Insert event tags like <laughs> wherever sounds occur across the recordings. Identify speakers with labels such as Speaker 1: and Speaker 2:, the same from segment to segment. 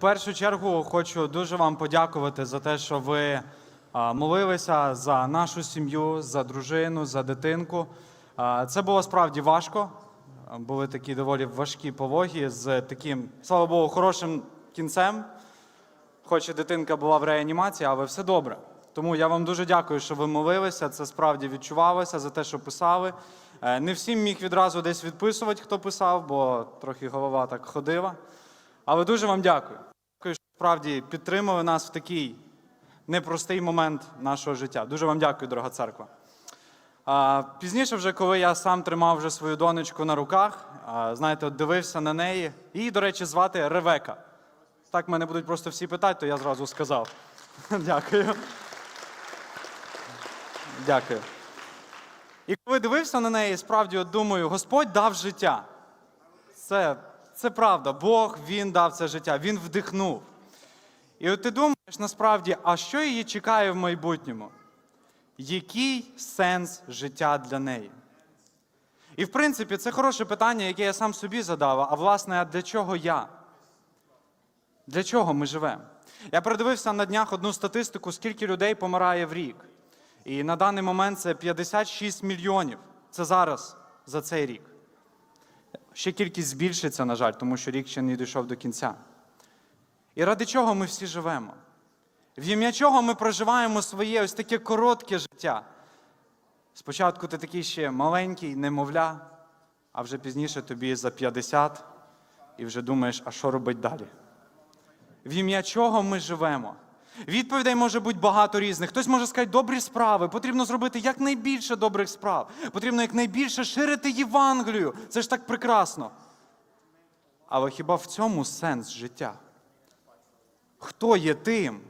Speaker 1: першу чергу хочу дуже вам подякувати за те, що ви молилися за нашу сім'ю, за дружину, за дитинку. Це було справді важко. Були такі доволі важкі пологи з таким, слава Богу, хорошим кінцем. Хоч і дитинка була в реанімації, але все добре. Тому я вам дуже дякую, що ви молилися. Це справді відчувалося за те, що писали. Е, Не всім міг відразу десь відписувати, хто писав, бо трохи голова так ходила. Але дуже вам дякую. Справді підтримали нас в такий непростий момент нашого життя. Дуже вам дякую, дорога церква. Пізніше, вже коли я сам тримав вже свою донечку на руках, знаєте, от дивився на неї. Її, до речі, звати Ревека. Так мене будуть просто всі питати, то я зразу сказав. <laughs> Дякую. Дякую. І коли дивився на неї, справді от думаю, Господь дав життя. Це, це правда. Бог Він дав це життя, Він вдихнув. І от ти думаєш насправді, а що її чекає в майбутньому? Який сенс життя для неї? І в принципі, це хороше питання, яке я сам собі задав. А власне, а для чого я? Для чого ми живемо? Я передивився на днях одну статистику, скільки людей помирає в рік. І на даний момент це 56 мільйонів. Це зараз за цей рік. Ще кількість збільшиться, на жаль, тому що рік ще не дійшов до кінця. І ради чого ми всі живемо? В ім'я чого ми проживаємо своє ось таке коротке життя? Спочатку ти такий ще маленький, немовля, а вже пізніше тобі за 50 і вже думаєш, а що робити далі? В ім'я чого ми живемо? Відповідей може бути багато різних. Хтось може сказати, добрі справи. Потрібно зробити якнайбільше добрих справ. Потрібно якнайбільше ширити Євангелію. Це ж так прекрасно. Але хіба в цьому сенс життя? Хто є тим,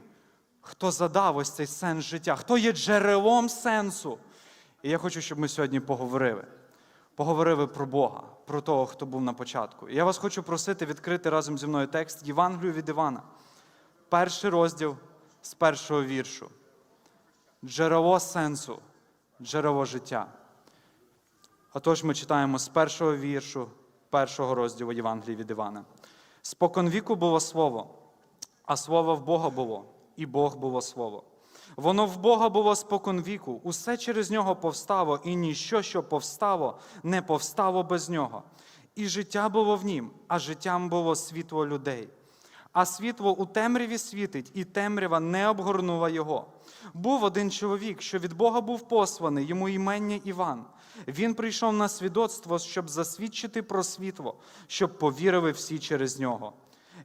Speaker 1: хто задав ось цей сенс життя? Хто є джерелом сенсу? І я хочу, щоб ми сьогодні поговорили. Поговорили про Бога, про того, хто був на початку. І я вас хочу просити відкрити разом зі мною текст Євангелію від Івана. Перший розділ з першого віршу. Джерело сенсу, джерело життя. Отож, ми читаємо з першого віршу, першого розділу Євангелії від Івана. Спокон віку було слово, а слово в Бога було, і Бог було слово. Воно в Бога було спокон віку, усе через нього повстало, і ніщо, що повстало, не повстало без нього. І життя було в нім, а життям було світло людей. А світло у темряві світить, і темрява не обгорнула його. Був один чоловік, що від Бога був посланий, йому імення Іван. Він прийшов на свідоцтво, щоб засвідчити про світло, щоб повірили всі через нього.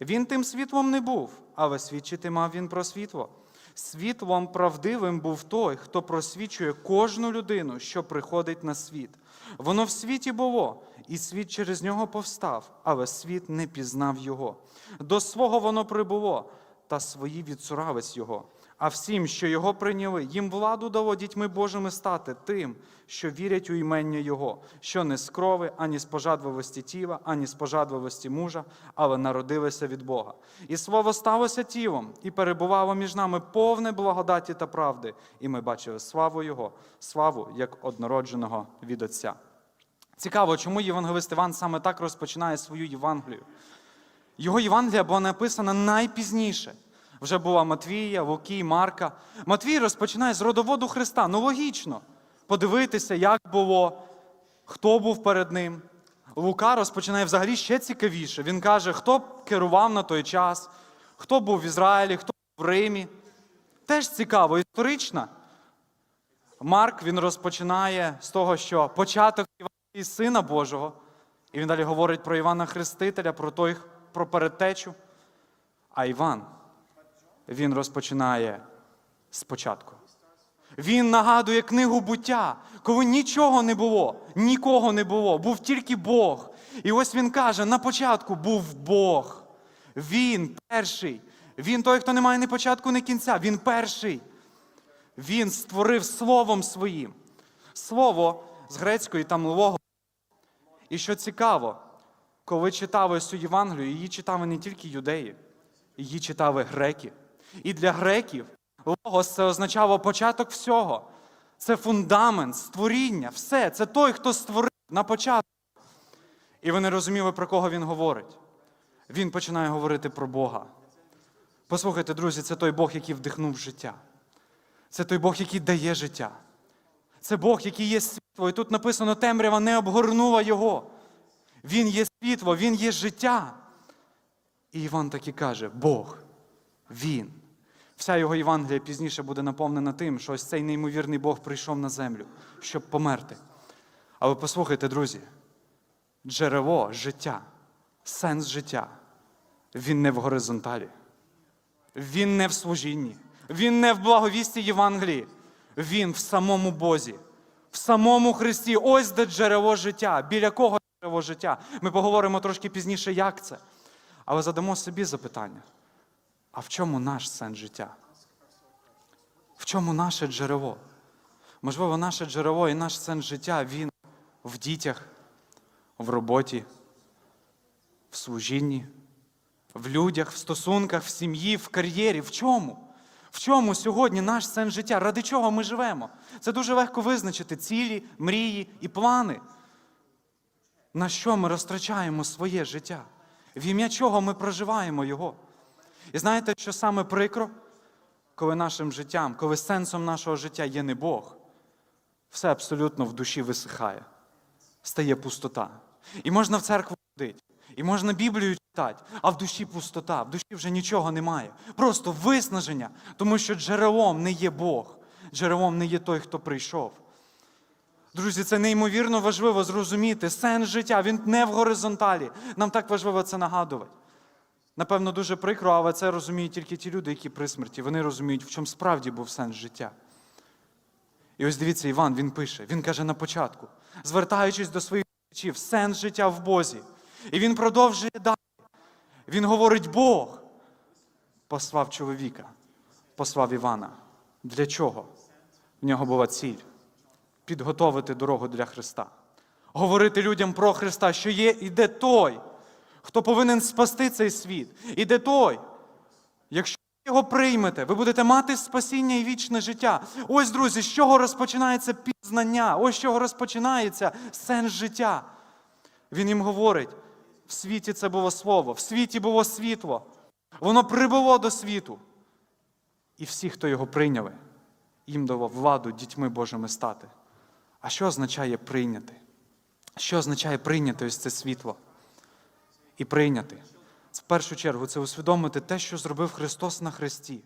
Speaker 1: Він тим світлом не був, але свідчити мав він про світло. Світлом правдивим був той, хто просвічує кожну людину, що приходить на світ. Воно в світі було, і світ через нього повстав, але світ не пізнав його. До свого воно прибуло, та свої відсурались його. А всім, що його прийняли, їм владу дало дітьми Божими стати тим, що вірять у імення Його, що не з крови, ані з пожадливості тіла, ані з пожадливості мужа, але народилися від Бога. І слово сталося тілом, і перебувало між нами повне благодаті та правди, і ми бачили славу Його, славу як однородженого від Отця. Цікаво, чому євангелист Іван саме так розпочинає свою Євангелію. Його Євангелія була написана найпізніше. Вже була Матвія, Луки, Марка. Матвій розпочинає з родоводу Христа. Ну логічно. Подивитися, як було, хто був перед ним. Лука розпочинає взагалі ще цікавіше. Він каже, хто керував на той час, хто був в Ізраїлі, хто був в Римі. Теж цікаво, історично. Марк він розпочинає з того, що початок Івана Сина Божого, і він далі говорить про Івана Хрестителя, про той, про передтечу. А Іван, він розпочинає спочатку. Він нагадує книгу буття, коли нічого не було, нікого не було, був тільки Бог. І ось він каже: на початку був Бог. Він перший. Він той, хто не має ні початку, ні кінця. Він перший. Він створив словом своїм. Слово з грецької там лого. І що цікаво, коли читали цю Євангелію, її читали не тільки юдеї, її читали греки. І для греків логос це означало початок всього. Це фундамент, створіння, все. Це той, хто створив на початку. І вони розуміли, про кого він говорить. Він починає говорити про Бога. Послухайте, друзі, це той Бог, який вдихнув життя. Це той Бог, який дає життя. Це Бог, який є світло. І тут написано, темрява не обгорнула його. Він є світло, Він є життя. І Іван так і каже: Бог, Він. Вся його Євангелія пізніше буде наповнена тим, що ось цей неймовірний Бог прийшов на землю, щоб померти. Але послухайте, друзі, джерело життя, сенс життя, він не в горизонталі, він не в служінні, він не в благовісті Євангелії, він в самому Бозі, в самому Христі. Ось де джерело життя. Біля кого джерело життя? Ми поговоримо трошки пізніше, як це. Але задамо собі запитання: а в чому наш сенс життя? В чому наше джерело? Можливо, наше джерело і наш сенс життя він в дітях, в роботі, в служінні, в людях, в стосунках, в сім'ї, в кар'єрі. В чому? В чому сьогодні наш сенс життя? Ради чого ми живемо? Це дуже легко визначити цілі, мрії і плани. На що ми розтрачаємо своє життя? В ім'я чого ми проживаємо його? І знаєте, що саме прикро, коли нашим життям, коли сенсом нашого життя є не Бог, все абсолютно в душі висихає, стає пустота. І можна в церкву ходити, і можна Біблію читати, а в душі пустота, в душі вже нічого немає. Просто виснаження, тому що джерелом не є Бог, джерелом не є той, хто прийшов. Друзі, це неймовірно важливо зрозуміти. Сенс життя, він не в горизонталі. Нам так важливо це нагадувати. Напевно, дуже прикро, але це розуміють тільки ті люди, які при смерті. Вони розуміють, в чому справді був сенс життя. І ось дивіться, Іван, він пише, він каже на початку, звертаючись до своїх читачів, сенс життя в Бозі. І він продовжує далі. Він говорить, Бог послав чоловіка, послав Івана. Для чого? В нього була ціль підготовити дорогу для Христа. Говорити людям про Христа, що є, іде той, хто повинен спасти цей світ. Іде той. Якщо ви його приймете, ви будете мати спасіння і вічне життя. Ось, друзі, з чого розпочинається пізнання, ось з чого розпочинається сенс життя. Він їм говорить: в світі це було слово, в світі було світло. Воно прибуло до світу. І всі, хто його прийняли, їм дало владу дітьми Божими стати. А що означає прийняти? Що означає прийняти ось це світло? І прийняти. В першу чергу це усвідомити те, що зробив Христос на Христі.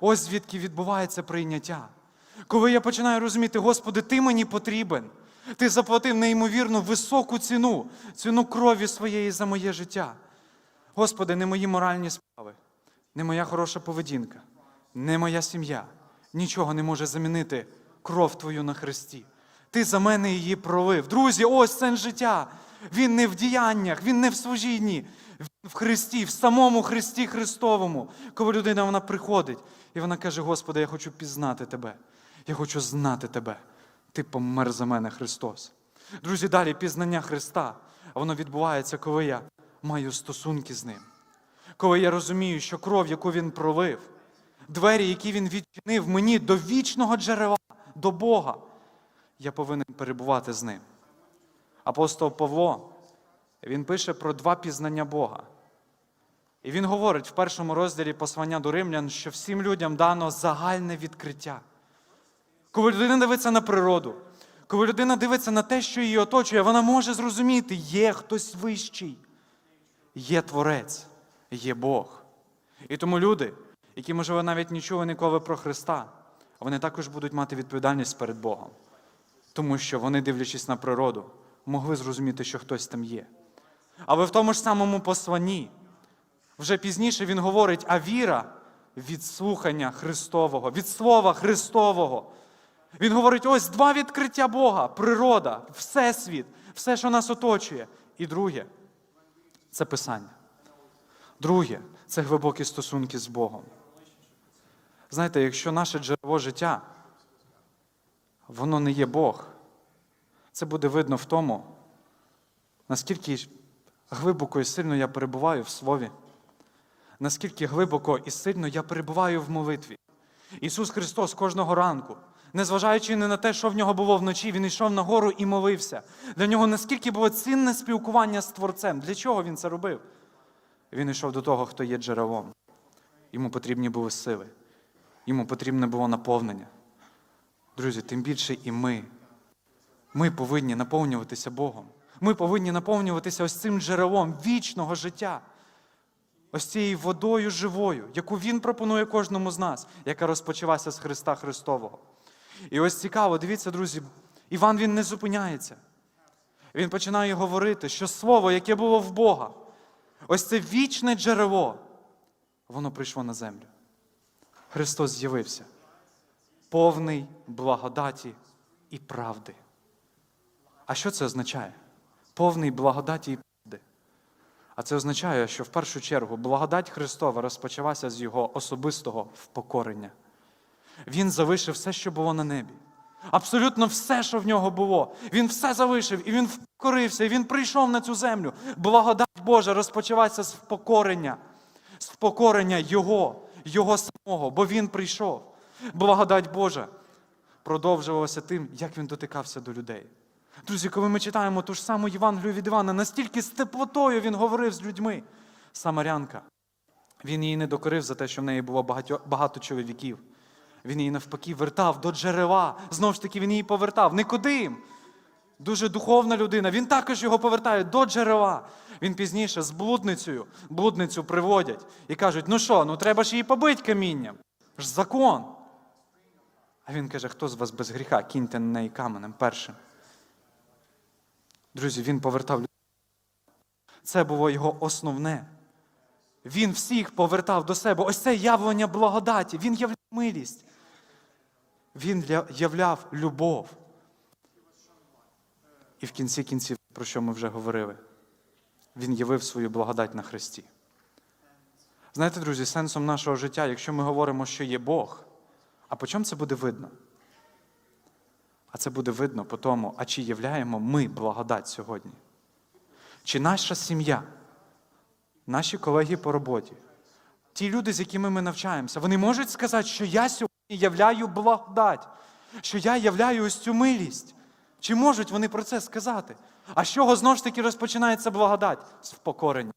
Speaker 1: Ось звідки відбувається прийняття. Коли я починаю розуміти, Господи, Ти мені потрібен. Ти заплатив неймовірно високу ціну, ціну крові своєї за моє життя. Господи, не мої моральні справи, не моя хороша поведінка, не моя сім'я. Нічого не може замінити кров Твою на Христі. Ти за мене її пролив. Друзі, ось сенс життя. Він не в діяннях, він не в служінні, в Христі, в самому Христі Христовому. Коли людина вона приходить і вона каже: Господи, я хочу пізнати Тебе. Я хочу знати Тебе. Ти помер за мене, Христос. Друзі, далі пізнання Христа. Воно відбувається, коли я маю стосунки з Ним. Коли я розумію, що кров, яку Він пролив, двері, які Він відчинив мені до вічного джерела, до Бога, я повинен перебувати з ним. Апостол Павло, він пише про два пізнання Бога. І він говорить в першому розділі послання до римлян, що всім людям дано загальне відкриття. Коли людина дивиться на природу, коли людина дивиться на те, що її оточує, вона може зрозуміти, є хтось вищий, є Творець, є Бог. І тому люди, які, можливо, навіть не чули ніколи про Христа, вони також будуть мати відповідальність перед Богом. Тому що вони, дивлячись на природу, могли зрозуміти, що хтось там є. Але в тому ж самому посланні, вже пізніше він говорить, а віра від слухання Христового, від Слова Христового. Він говорить: ось два відкриття Бога, природа, Всесвіт, все, що нас оточує. І друге це Писання. Друге це глибокі стосунки з Богом. Знаєте, якщо наше джерело життя, воно не є Бог, це буде видно в тому, наскільки глибоко і сильно я перебуваю в Слові, наскільки глибоко і сильно я перебуваю в молитві. Ісус Христос кожного ранку, незважаючи не на те, що в нього було вночі, Він йшов на гору і молився. Для нього наскільки було цінне спілкування з Творцем. Для чого він це робив? Він йшов до того, хто є джерелом. Йому потрібні були сили, йому потрібне було наповнення. Друзі, тим більше і ми. Ми повинні наповнюватися Богом. Ми повинні наповнюватися ось цим джерелом вічного життя, ось цією водою живою, яку Він пропонує кожному з нас, яка розпочалася з Христа Христового. І ось цікаво, дивіться, друзі, Іван він не зупиняється. Він починає говорити, що слово, яке було в Бога, ось це вічне джерело, воно прийшло на землю. Христос з'явився, повний благодаті і правди. А що це означає? Повний благодаті і правди. А це означає, що в першу чергу благодать Христова розпочалася з Його особистого впокорення. Він залишив все, що було на небі. Абсолютно все, що в нього було. Він все залишив, і він вкорився, і він прийшов на цю землю. Благодать Божа розпочалася з впокорення, з впокорення Його, Його самого, бо Він прийшов. Благодать Божа продовжувалася тим, як він дотикався до людей. Друзі, коли ми читаємо ту ж саму Євангелію від Івана, настільки з теплотою він говорив з людьми. Самарянка. Він її не докорив за те, що в неї було багато, багато чоловіків. Він її навпаки вертав до джерела. Знову ж таки, він її повертав. Никодим. Дуже духовна людина. Він також його повертає до джерела. Він пізніше з блудницею, блудницю приводять і кажуть: ну що, ну треба ж її побити камінням. Ж закон. А він каже: хто з вас без гріха? Кіньте на неї каменем першим. Друзі, він повертав людей. Це було його основне. Він всіх повертав до себе. Ось це явлення благодаті. Він являв милість. Він являв любов. І в кінці кінців, про що ми вже говорили, він явив свою благодать на Христі. Знаєте, друзі, сенсом нашого життя, якщо ми говоримо, що є Бог, а по чому це буде видно? А це буде видно по тому, а чи являємо ми благодать сьогодні? Чи наша сім'я, наші колеги по роботі, ті люди, з якими ми навчаємося, вони можуть сказати, що я сьогодні являю благодать, що я являю ось цю милість. Чи можуть вони про це сказати? А з чого знову ж таки розпочинається благодать? З впокорення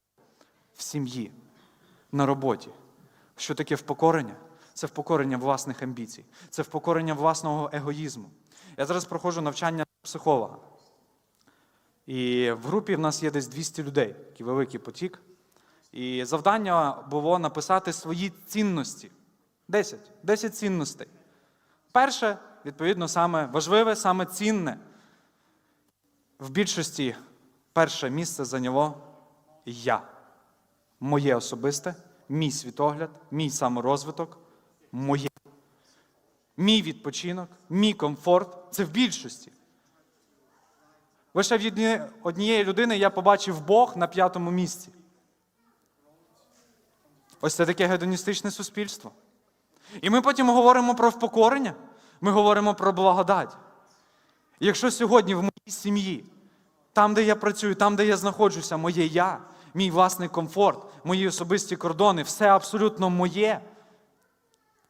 Speaker 1: в сім'ї, на роботі. Що таке впокорення? Це впокорення власних амбіцій, це впокорення власного егоїзму. Я зараз проходжу навчання психолога. І в групі в нас є десь 200 людей, такий великий потік. І завдання було написати свої цінності. 10. 10 цінностей. Перше, відповідно, саме важливе, саме цінне. В більшості перше місце зайняло я. Моє особисте, мій світогляд, мій саморозвиток, моє. Мій відпочинок, мій комфорт це в більшості. Лише в одні- однієї людини я побачив Бог на п'ятому місці. Ось це таке гедоністичне суспільство. І ми потім говоримо про впокорення, ми говоримо про благодать. Якщо сьогодні в моїй сім'ї, там, де я працюю, там, де я знаходжуся, моє я, мій власний комфорт, мої особисті кордони, все абсолютно моє,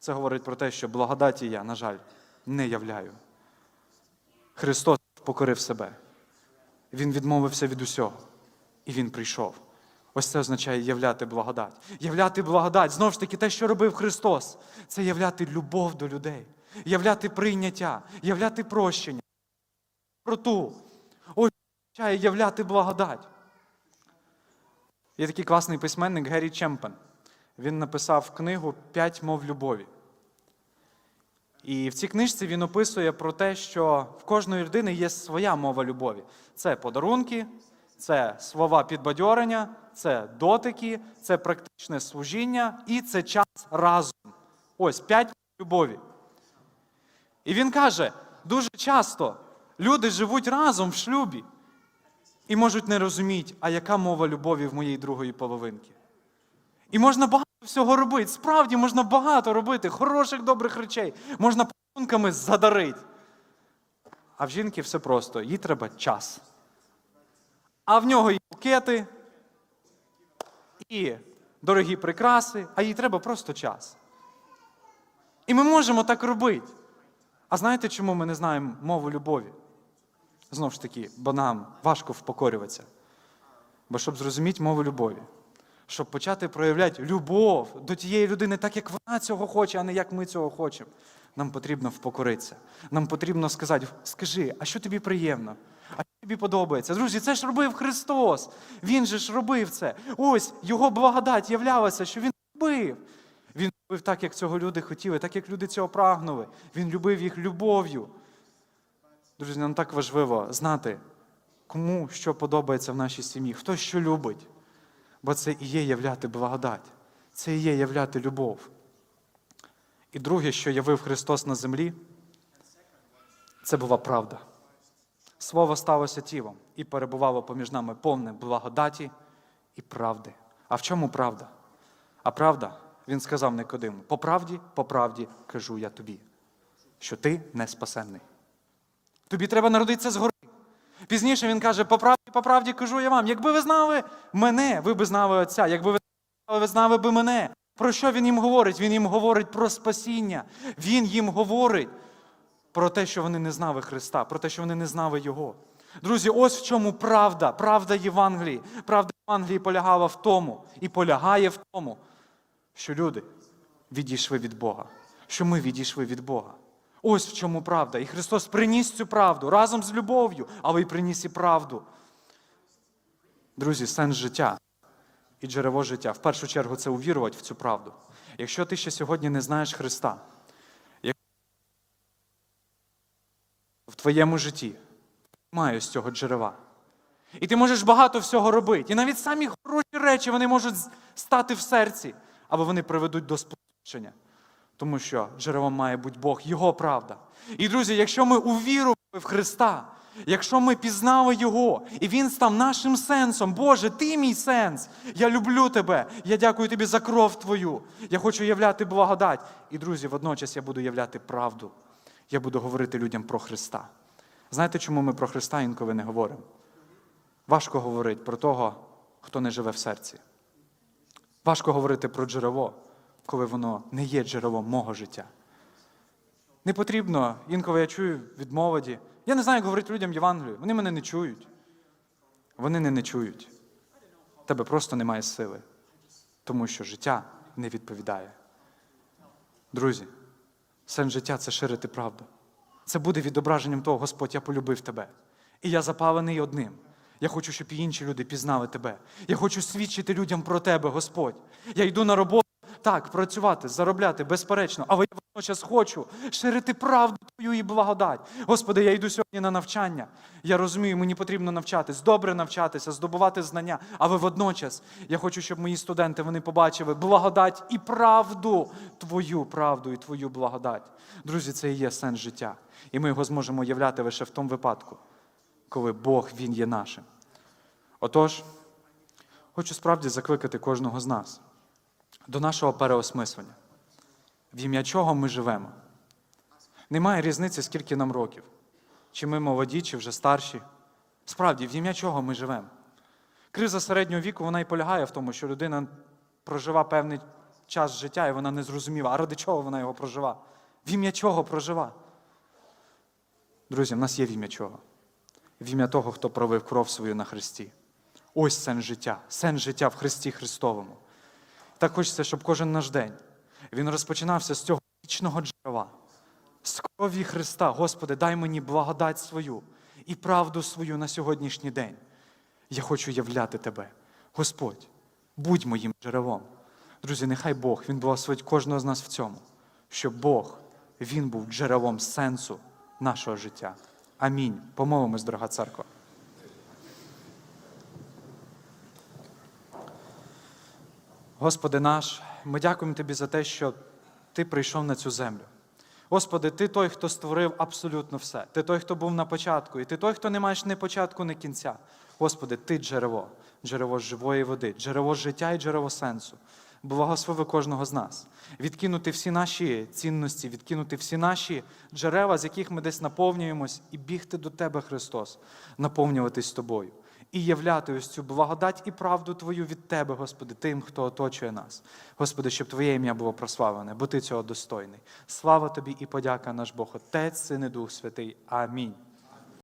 Speaker 1: це говорить про те, що благодаті я, на жаль, не являю. Христос покорив себе. Він відмовився від усього. І Він прийшов. Ось це означає являти благодать. Являти благодать, знову ж таки, те, що робив Христос, це являти любов до людей, являти прийняття, являти прощення, проту. Ось означає являти благодать. Є такий класний письменник Геррі Чемпен. Він написав книгу П'ять мов любові. І в цій книжці він описує про те, що в кожної людини є своя мова любові. Це подарунки, це слова підбадьорення, це дотики, це практичне служіння і це час разом. Ось п'ять мов любові. І він каже: дуже часто люди живуть разом в шлюбі і можуть не розуміти, а яка мова любові в моєї другої половинки. І можна багато всього робити. Справді можна багато робити, хороших, добрих речей. Можна подарунками задарити. А в жінки все просто, їй треба час. А в нього і букети, і дорогі прикраси, а їй треба просто час. І ми можемо так робити. А знаєте, чому ми не знаємо мову любові? Знову ж таки, бо нам важко впокорюватися. Бо щоб зрозуміти мову любові, щоб почати проявляти любов до тієї людини, так як вона цього хоче, а не як ми цього хочемо. Нам потрібно впокоритися. Нам потрібно сказати: скажи, а що тобі приємно? А що тобі подобається? Друзі, це ж робив Христос. Він же ж робив це. Ось його благодать являлася, що він робив. Він любив так, як цього люди хотіли, так як люди цього прагнули. Він любив їх любов'ю. Друзі, нам так важливо знати, кому що подобається в нашій сім'ї, хто що любить. Бо це і є являти благодать, це і є являти любов. І друге, що явив Христос на землі, це була правда. Слово сталося тілом і перебувало поміж нами повне благодаті і правди. А в чому правда? А правда, він сказав Никодиму, по правді, по правді кажу я тобі, що ти не спасенний. Тобі треба народитися згори. Пізніше він каже, по правді, по правді кажу я вам. Якби ви знали мене, ви б знали Отця. Якби ви знали, ви знали би мене. Про що він їм говорить? Він їм говорить про спасіння. Він їм говорить про те, що вони не знали Христа, про те, що вони не знали Його. Друзі, ось в чому правда, правда Євангелії. Правда Євангелії полягала в тому і полягає в тому, що люди відійшли від Бога, що ми відійшли від Бога. Ось в чому правда. І Христос приніс цю правду разом з любов'ю, але й приніс і правду. Друзі, сенс життя і джерело життя. В першу чергу це увірувати в цю правду. Якщо ти ще сьогодні не знаєш Христа, в твоєму житті немає з цього джерела. І ти можеш багато всього робити. І навіть самі хороші речі вони можуть стати в серці, або вони приведуть до сплочення. Тому що джерелом має бути Бог, Його правда. І, друзі, якщо ми увірували в Христа, якщо ми пізнали Його, і Він став нашим сенсом, Боже, Ти мій сенс. Я люблю тебе. Я дякую тобі за кров Твою. Я хочу являти благодать. І, друзі, водночас я буду являти правду. Я буду говорити людям про Христа. Знаєте, чому ми про Христа інколи не говоримо? Важко говорити про того, хто не живе в серці. Важко говорити про джерело, коли воно не є джерелом мого життя. Не потрібно, інколи я чую від молоді. Я не знаю, як говорити людям Євангелію. Вони мене не чують. Вони не, не чують. Тебе просто немає сили, тому що життя не відповідає. Друзі, сенс життя це ширити правду. Це буде відображенням того, Господь, я полюбив тебе. І я запалений одним. Я хочу, щоб і інші люди пізнали тебе. Я хочу свідчити людям про тебе, Господь. Я йду на роботу, так, працювати, заробляти, безперечно, але я водночас хочу ширити правду Твою і благодать. Господи, я йду сьогодні на навчання. Я розумію, мені потрібно навчатись, добре навчатися, здобувати знання. Але водночас я хочу, щоб мої студенти вони побачили благодать і правду, Твою правду і Твою благодать. Друзі, це і є сенс життя. І ми його зможемо являти лише в тому випадку, коли Бог Він є нашим. Отож, хочу справді закликати кожного з нас до нашого переосмислення, в ім'я чого ми живемо. Немає різниці, скільки нам років, чи ми молоді, чи вже старші. Справді, в ім'я чого ми живемо. Криза середнього віку вона і полягає в тому, що людина прожива певний час життя, і вона не зрозуміла, а ради чого вона його прожива? В ім'я чого прожива? Друзі, в нас є в ім'я чого? В ім'я того, хто пролив кров свою на Христі. Ось сенс життя, сенс життя в Христі Христовому. Так хочеться, щоб кожен наш день він розпочинався з цього вічного джерела, з крові Христа. Господи, дай мені благодать свою і правду свою на сьогоднішній день. Я хочу являти Тебе. Господь, будь моїм джерелом. Друзі, нехай Бог Він благословить кожного з нас в цьому, щоб Бог Він був джерелом сенсу нашого життя. Амінь. Помолимось, дорога церква. Господи наш, ми дякуємо Тобі за те, що Ти прийшов на цю землю. Господи, Ти той, хто створив абсолютно все. Ти той, хто був на початку, і ти той, хто не маєш ні початку, ні кінця. Господи, Ти джерело, джерело живої води, джерело життя і джерело сенсу. Благослови кожного з нас, відкинути всі наші цінності, відкинути всі наші джерела, з яких ми десь наповнюємось, і бігти до Тебе, Христос, наповнюватись тобою і являти ось цю благодать і правду Твою від Тебе, Господи, тим, хто оточує нас. Господи, щоб Твоє ім'я було прославлене, бо Ти цього достойний. Слава Тобі і подяка наш Бог, Отець, Син і Дух Святий. Амінь.